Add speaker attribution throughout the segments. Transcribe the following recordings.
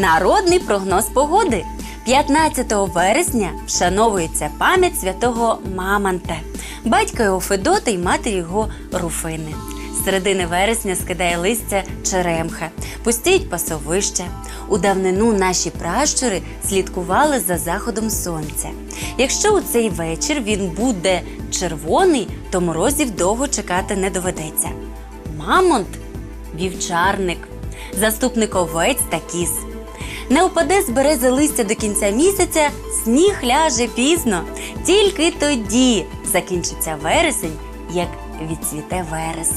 Speaker 1: Народний прогноз погоди. 15 вересня вшановується пам'ять святого Мамонта, батька його Федота і матері його Руфини. З середини вересня скидає листя черемха, пустіють пасовища. У давнину наші пращури слідкували за заходом сонця. Якщо у цей вечір він буде червоний, то морозів довго чекати не доведеться. Мамонт вівчарник, заступник овець та кіз. Не упаде з берези листя до кінця місяця, сніг ляже пізно. Тільки тоді закінчиться вересень, як відцвіте верес.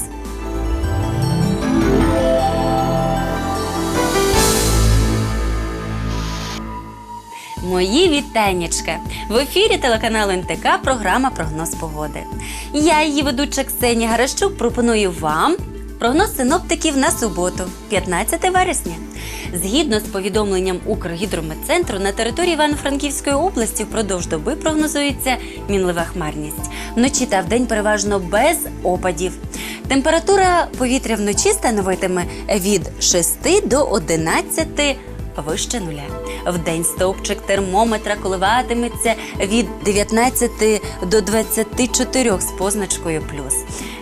Speaker 1: Мої вітаннячка! В ефірі телеканалу НТК програма Прогноз погоди. Я, її ведуча Ксенія Гаращук, пропоную вам прогноз синоптиків на суботу, 15 вересня. Згідно з повідомленням Укргідрометцентру, на території Івано-Франківської області впродовж доби прогнозується мінлива хмарність. Вночі та вдень переважно без опадів. Температура повітря вночі становитиме від 6 до 11 вище нуля. Вдень стовпчик термометра коливатиметься від 19 до 24 з позначкою плюс.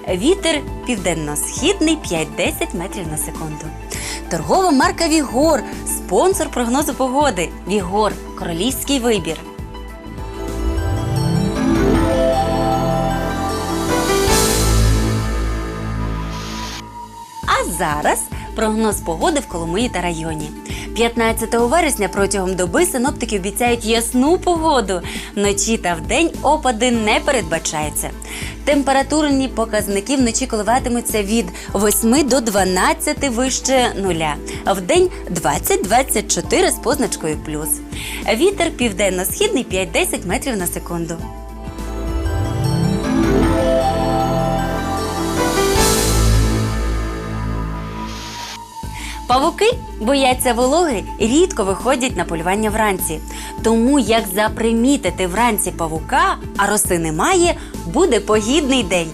Speaker 1: Вітер південно-східний 5-10 метрів на секунду. Торгова марка Вігор, спонсор прогнозу погоди. Вігор королівський вибір. А зараз прогноз погоди в Коломиї та районі. 15 вересня протягом доби синоптики обіцяють ясну погоду. Вночі та вдень опади не передбачаються. Температурні показники вночі коливатимуться від 8 до 12 вище нуля, а вдень 20-24 з позначкою плюс. Вітер південно-східний 5-10 метрів на секунду. Павуки бояться вологи рідко виходять на полювання вранці. Тому як запримітити вранці павука, а роси немає, буде погідний день.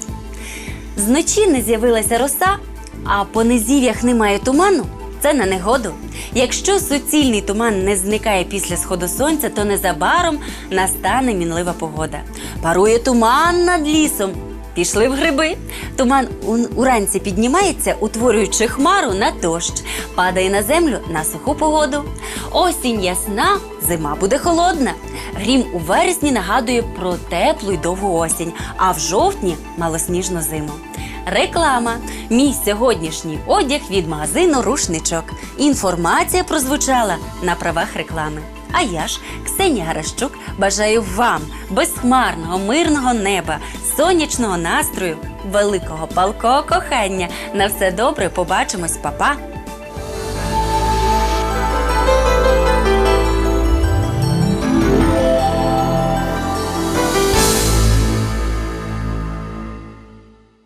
Speaker 1: Зночі не з'явилася роса, а по низів'ях немає туману. Це на негоду. Якщо суцільний туман не зникає після сходу сонця, то незабаром настане мінлива погода. Парує туман над лісом. Пішли в гриби. Туман уранці піднімається, утворюючи хмару на дощ, падає на землю на суху погоду. Осінь ясна, зима буде холодна. Грім у вересні нагадує про теплу й довгу осінь, а в жовтні малосніжну зиму. Реклама. Мій сьогоднішній одяг від магазину Рушничок. Інформація прозвучала на правах реклами. А я ж, Ксенія Гаращук, бажаю вам безхмарного, мирного неба, сонячного настрою, великого палкого кохання. На все добре, побачимось, папа!